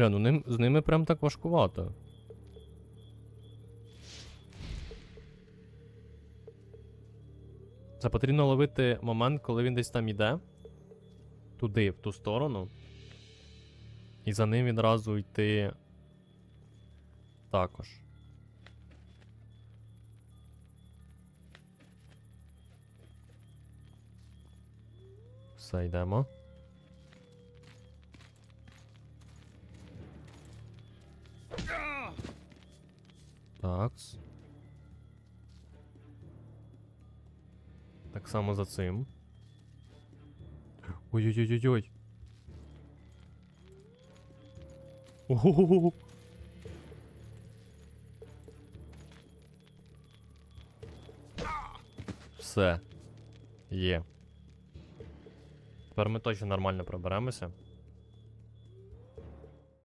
Бля, ну ним, з ними прям так важкувато. Це потрібно ловити момент, коли він десь там іде. Туди, в ту сторону. І за ним відразу йти. Також. Все, йдемо. Такс. Так само за цим. Ой-ой-ой-ой-ой. Все. Є. Тепер ми точно нормально проберемося.